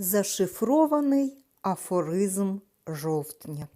Зашифрований афоризм жовтня.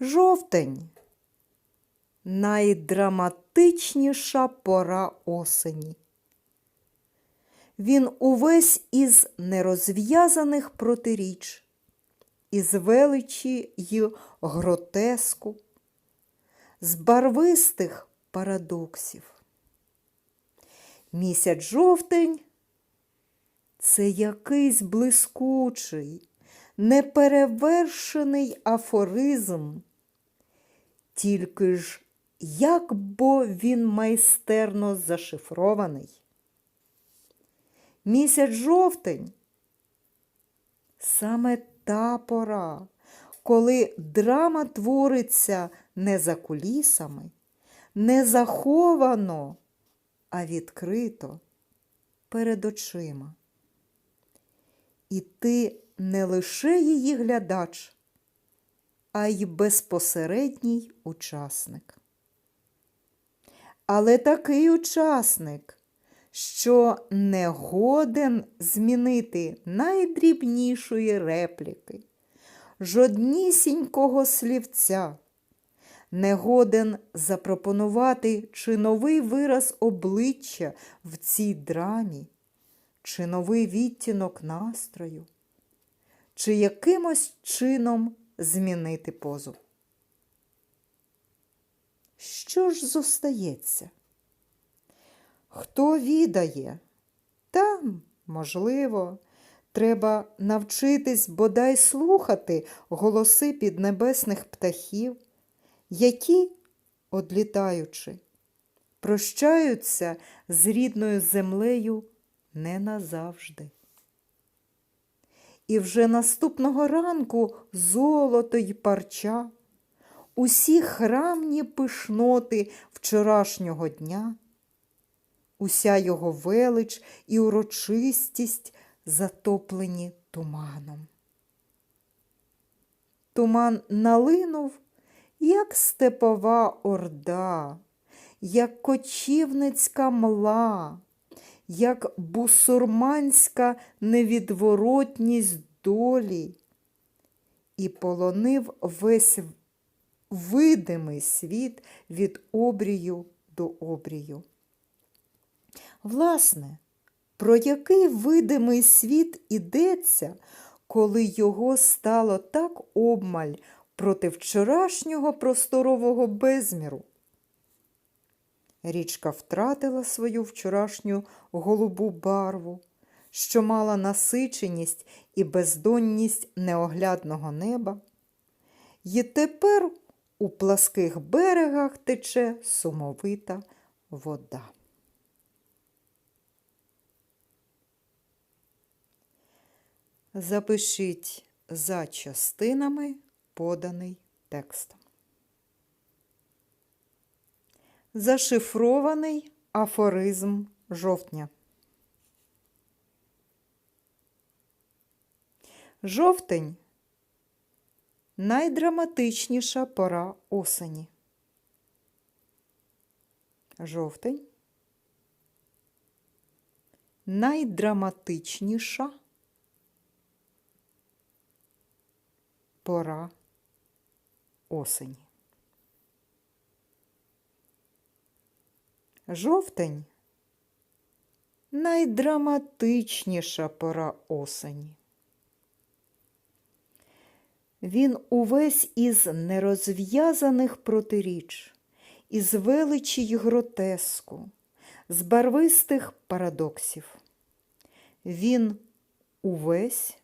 Жовтень найдраматичніша пора осені. Він увесь із нерозв'язаних протиріч, із величі й гротеску, з барвистих парадоксів. Місяць жовтень це якийсь блискучий, неперевершений афоризм. Тільки ж як бо він майстерно зашифрований. Місяць жовтень саме та пора, коли драма твориться не за кулісами, не заховано, а відкрито перед очима. І ти не лише її глядач, а й безпосередній учасник. Але такий учасник, що не годен змінити найдрібнішої репліки, жоднісінького слівця, не годен запропонувати чи новий вираз обличчя в цій драмі, чи новий відтінок настрою, чи якимось чином змінити позу. Що ж зостається? Хто відає? Та, можливо, треба навчитись бодай слухати голоси піднебесних птахів, які, одлітаючи, прощаються з рідною землею не назавжди. І вже наступного ранку золото й парча, усі храмні пишноти вчорашнього дня, уся його велич і урочистість затоплені туманом. Туман налинув, як степова орда, як кочівницька мла, як бусурманська невідворотність долі, і полонив весь видимий світ від обрію до обрію. Власне, про який видимий світ ідеться, коли його стало так обмаль проти вчорашнього просторового безміру? Річка втратила свою вчорашню голубу барву, що мала насиченість і бездонність неоглядного неба, і тепер у пласких берегах тече сумовита вода. Запишіть за частинами поданий текст. Зашифрований афоризм жовтня. Жовтень найдраматичніша пора осені. Жовтень найдраматичніша пора осені. Жовтень найдраматичніша пора осені. Він увесь із нерозв'язаних протиріч, із величі й гротеску, з барвистих парадоксів. Він увесь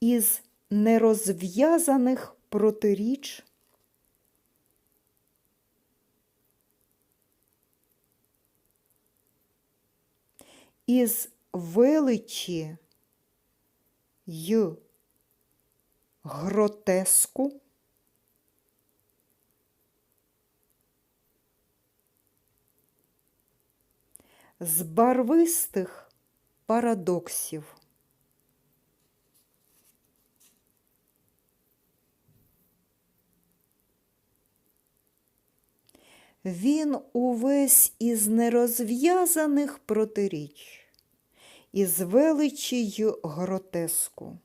із нерозв'язаних протиріч. Із величі й гротеску з барвистих парадоксів. Він увесь із нерозв'язаних протиріч, із величі гротеску,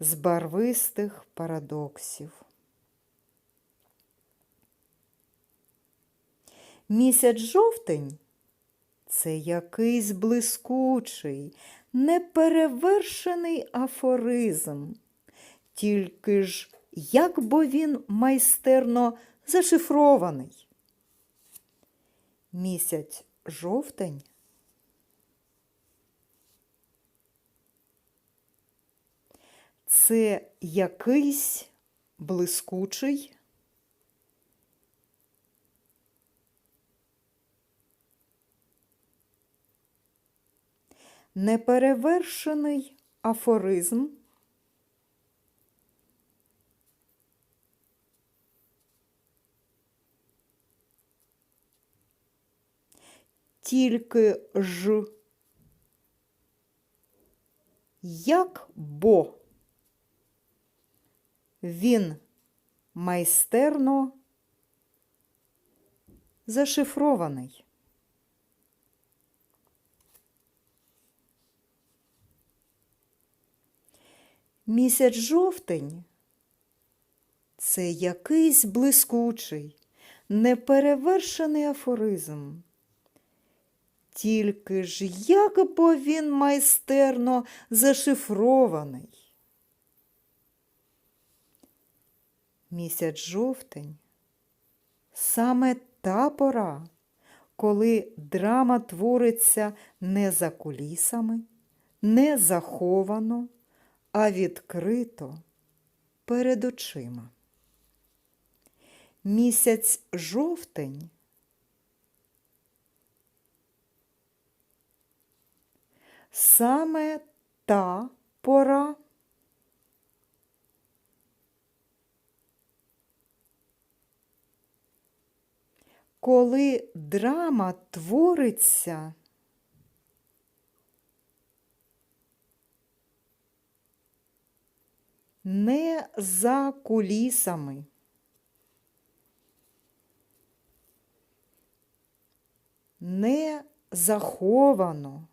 з барвистих парадоксів. Місяць жовтень це якийсь блискучий, неперевершений афоризм, тільки ж як бо він майстерно зашифрований. Місяць жовтень це якийсь блискучий. Неперевершений афоризм. Тільки ж як бо він майстерно зашифрований. Місяць жовтень це якийсь блискучий, неперевершений афоризм. Тільки ж як бо він майстерно зашифрований. Місяць жовтень саме та пора, коли драма твориться не за кулісами, не заховано, а відкрито перед очима. Місяць жовтень саме та пора, коли драма твориться не за кулісами. Не заховано,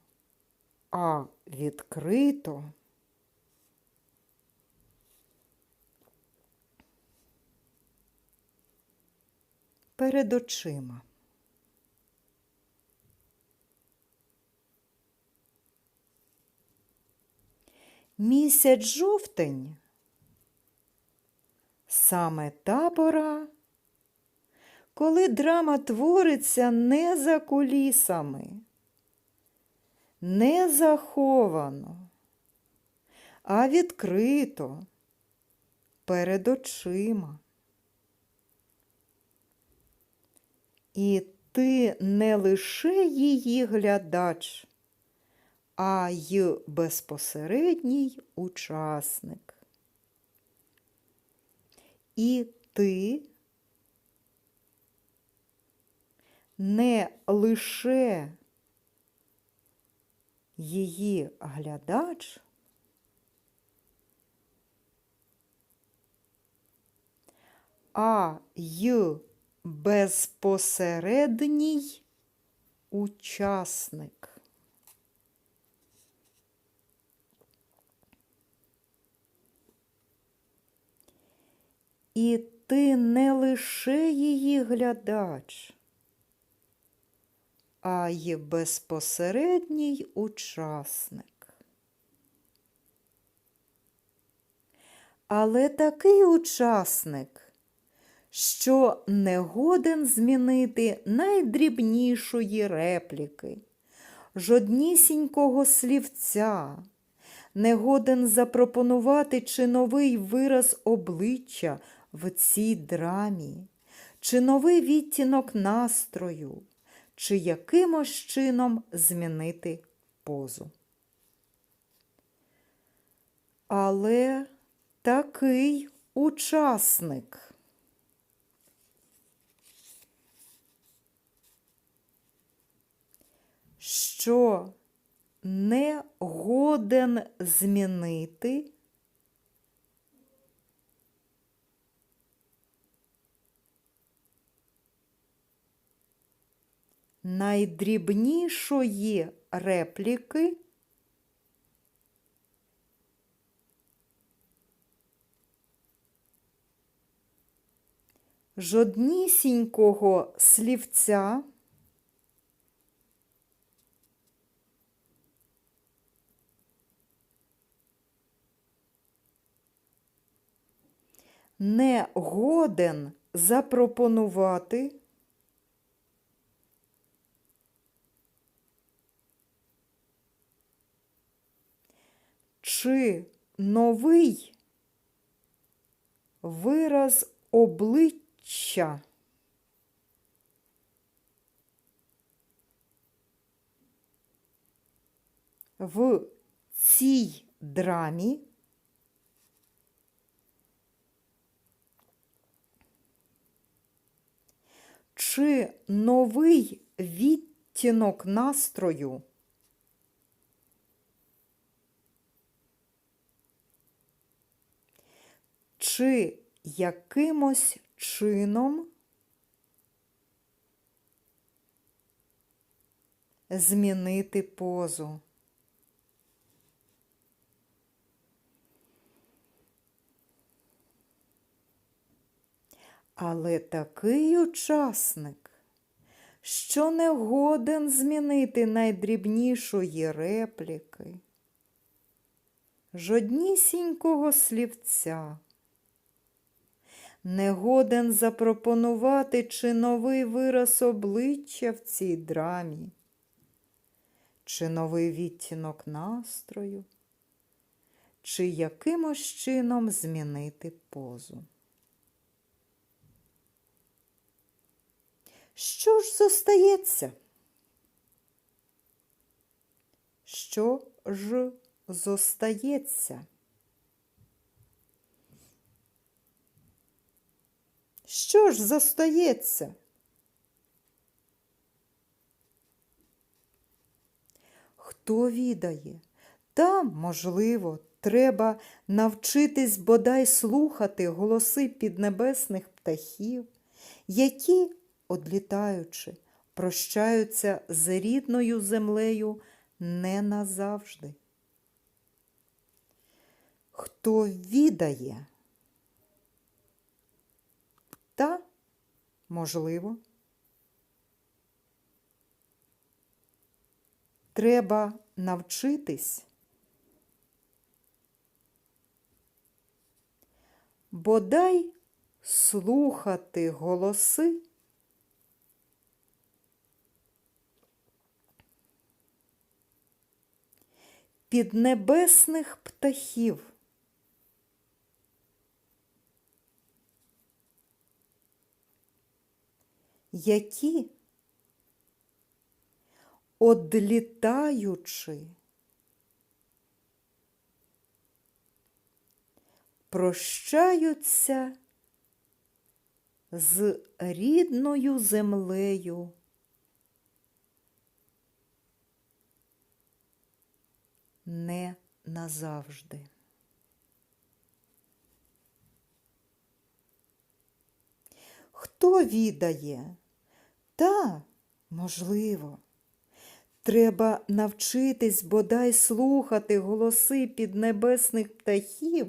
а відкрито. Перед очима. Місяць жовтень саме та пора, коли драма твориться не за кулісами, не заховано, а відкрито перед очима. І ти не лише її глядач, а й безпосередній учасник. І ти не лише її глядач, а й безпосередній учасник. І ти не лише її глядач, а й безпосередній учасник. Але такий учасник, що не годен змінити найдрібнішої репліки, жоднісінького слівця, не годен запропонувати чи новий вираз обличчя в цій драмі, чи новий відтінок настрою, чи якимось чином змінити позу. Але такий учасник. Що не годен змінити найдрібнішої репліки. Жоднісінького слівця. Не годен запропонувати чи новий вираз обличчя? В цій драмі чи новий відтінок настрою чи якимось чином змінити позу. Але такий учасник, що не годен змінити найдрібнішої репліки, жоднісінького слівця, не годен запропонувати чи новий вираз обличчя в цій драмі, чи новий відтінок настрою, чи якимось чином змінити позу. Що ж зостається? Що ж зостається? Що ж зостається? Хто відає? Там, можливо, треба навчитись бодай слухати голоси піднебесних птахів, які одлітаючи, прощаються з рідною землею не назавжди. Хто відає? Та, можливо, треба навчитись бодай слухати голоси піднебесних птахів. Які, одлітаючи, прощаються з рідною землею. не назавжди. Хто відає? Та, можливо, треба навчитись бодай слухати голоси піднебесних птахів,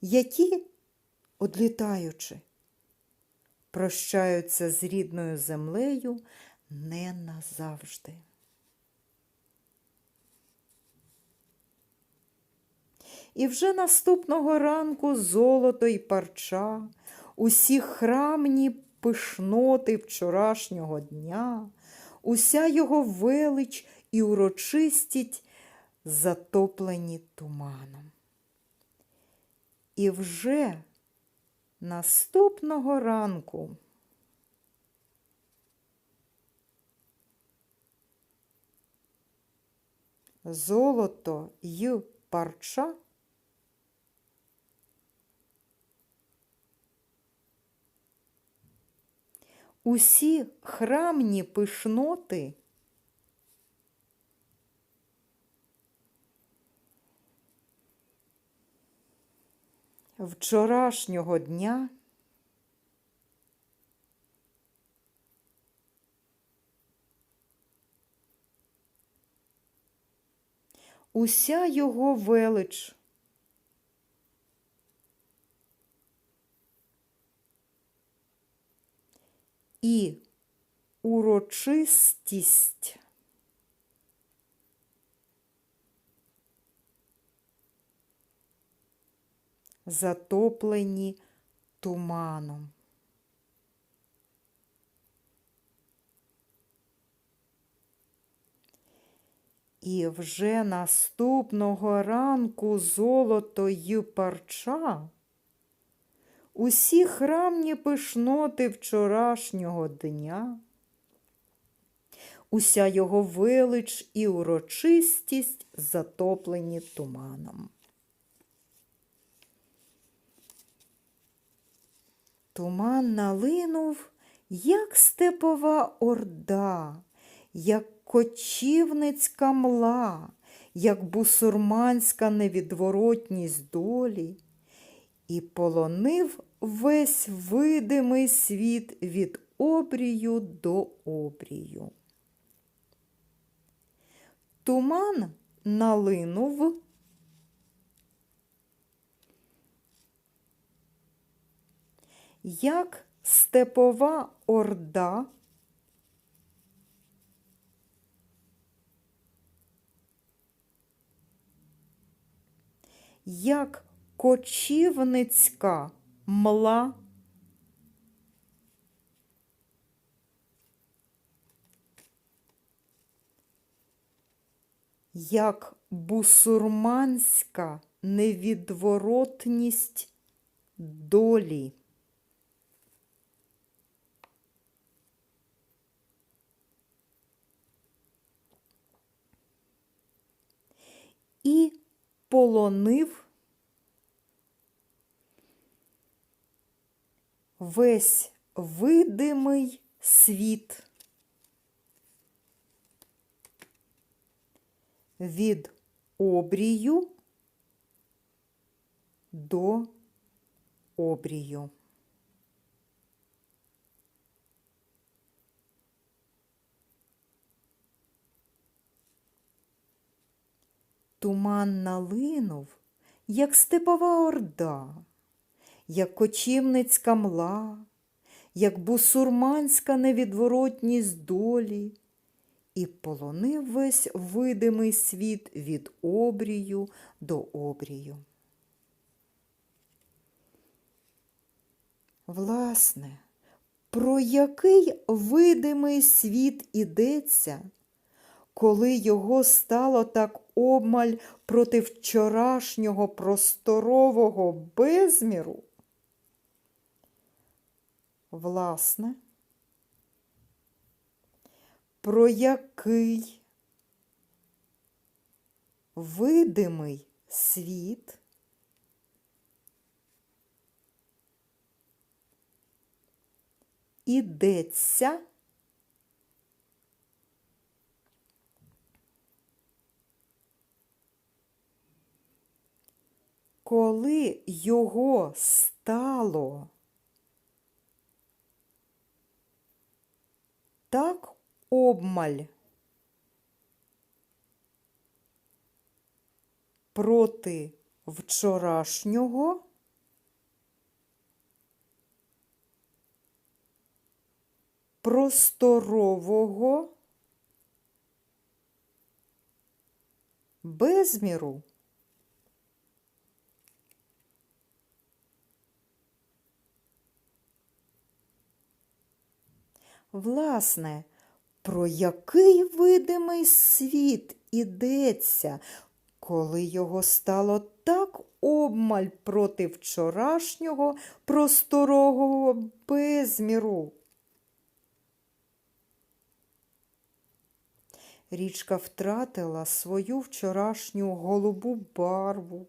які, одлітаючи, прощаються з рідною землею не назавжди. І вже наступного ранку золото й парча, усі храмні пишноти вчорашнього дня, уся його велич і урочистість затоплені туманом. І вже наступного ранку золото й парча усі храмні пишноти вчорашнього дня. Уся його велич І урочистість. Затоплені туманом. І вже наступного ранку золото й парча усі храмні пишноти вчорашнього дня, уся його велич і урочистість затоплені туманом. Туман налинув, як степова орда, як кочівницька мла, як бусурманська невідворотність долі, і полонив весь видимий світ від обрію до обрію. Туман налинув. Як степова орда як кочівницька мла, як бусурманська невідворотність долі. І полонив весь видимий світ від обрію до обрію. Туман налинув, як степова орда, як кочівницька мла, як бусурманська невідворотність долі, і полонив весь видимий світ від обрію до обрію. Власне, про який видимий світ ідеться, коли його стало так обмаль проти вчорашнього просторового безміру? Власне, про який видимий світ ідеться коли його стало так обмаль. Проти вчорашнього. Просторового. Безміру. Власне, про який видимий світ ідеться, коли його стало так обмаль проти вчорашнього просторового безміру? Річка втратила свою вчорашню голубу барву,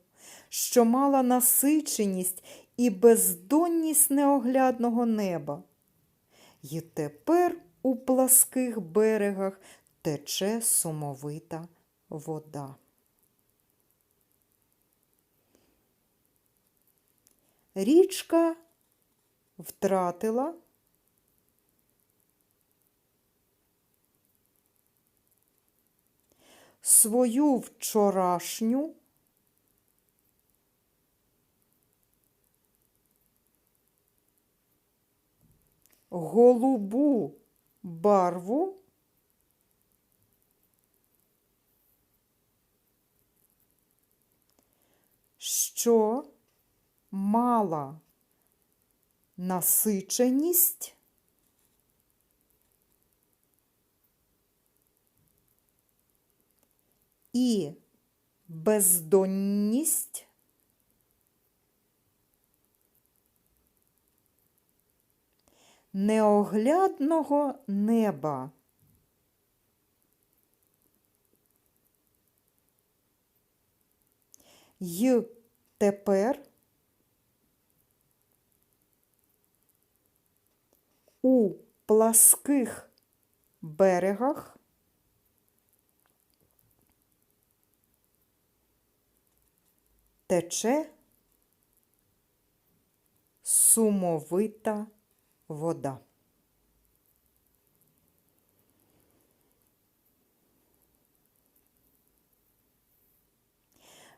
що мала насиченість і бездонність неоглядного неба. І тепер у пласких берегах тече сумовита вода. Річка втратила свою вчорашню голубу барву що мала насиченість і бездонність неоглядного неба. Й тепер у пласких берегах тече сумовита вода.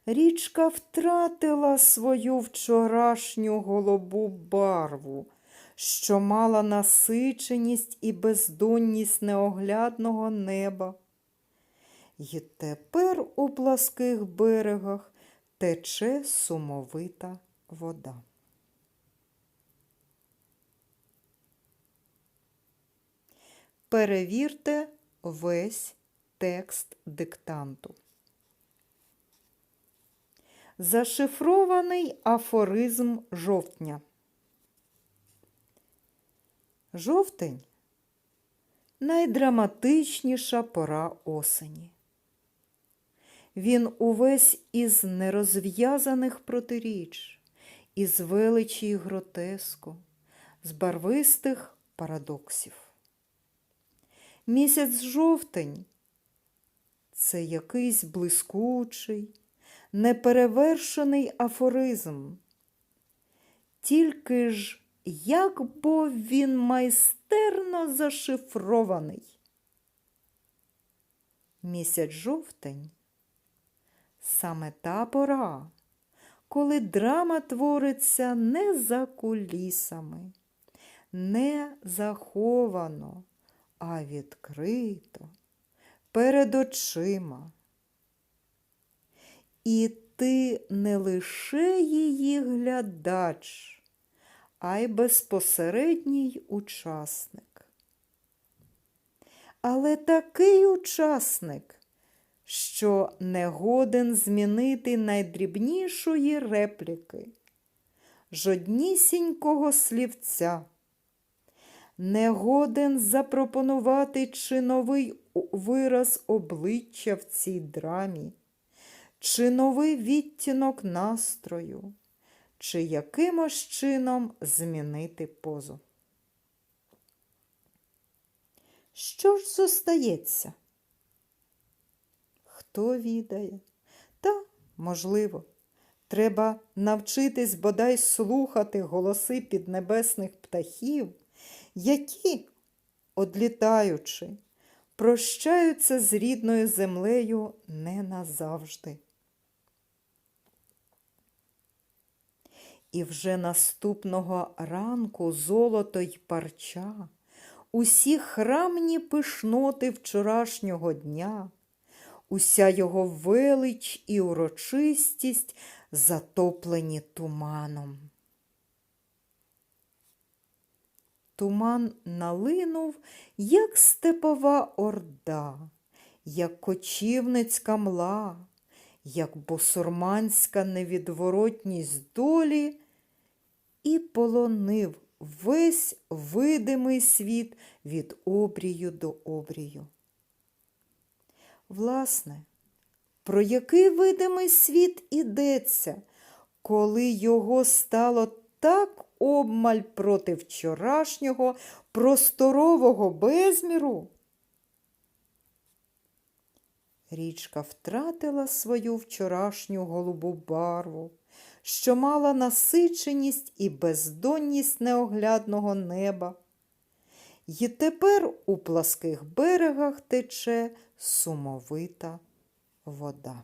Річка втратила свою вчорашню голубу барву, що мала насиченість і бездонність неоглядного неба. І тепер у пласких берегах тече сумовита вода. Перевірте весь текст диктанту. Зашифрований афоризм жовтня. Жовтень найдраматичніша пора осені. Він увесь із нерозв'язаних протиріч, із величі й гротеску, з барвистих парадоксів. Місяць жовтень це якийсь блискучий, неперевершений афоризм. Тільки ж як бо він майстерно зашифрований. Місяць жовтень саме та пора, коли драма твориться не за кулісами, не заховано, а відкрито, перед очима. І ти не лише її глядач, а й безпосередній учасник. Але такий учасник, що не годен змінити найдрібнішої репліки, жоднісінького слівця, не годен запропонувати чи новий вираз обличчя в цій драмі, чи новий відтінок настрою, чи якимось чином змінити позу. Що ж зостається? Хто відає? Та, можливо, треба навчитись бодай слухати голоси піднебесних птахів, які, одлітаючи, прощаються з рідною землею не назавжди. І вже наступного ранку золото й парча, усі храмні пишноти вчорашнього дня, уся його велич і урочистість затоплені туманом. Туман налинув, як степова орда, як кочівницька мла, як босурманська невідворотність долі, і полонив весь видимий світ від обрію до обрію. Власне, про який видимий світ ідеться, коли його стало так обмаль проти вчорашнього просторового безміру? Річка втратила свою вчорашню голубу барву, що мала насиченість і бездонність неоглядного неба. І тепер у пласких берегах тече сумовита вода.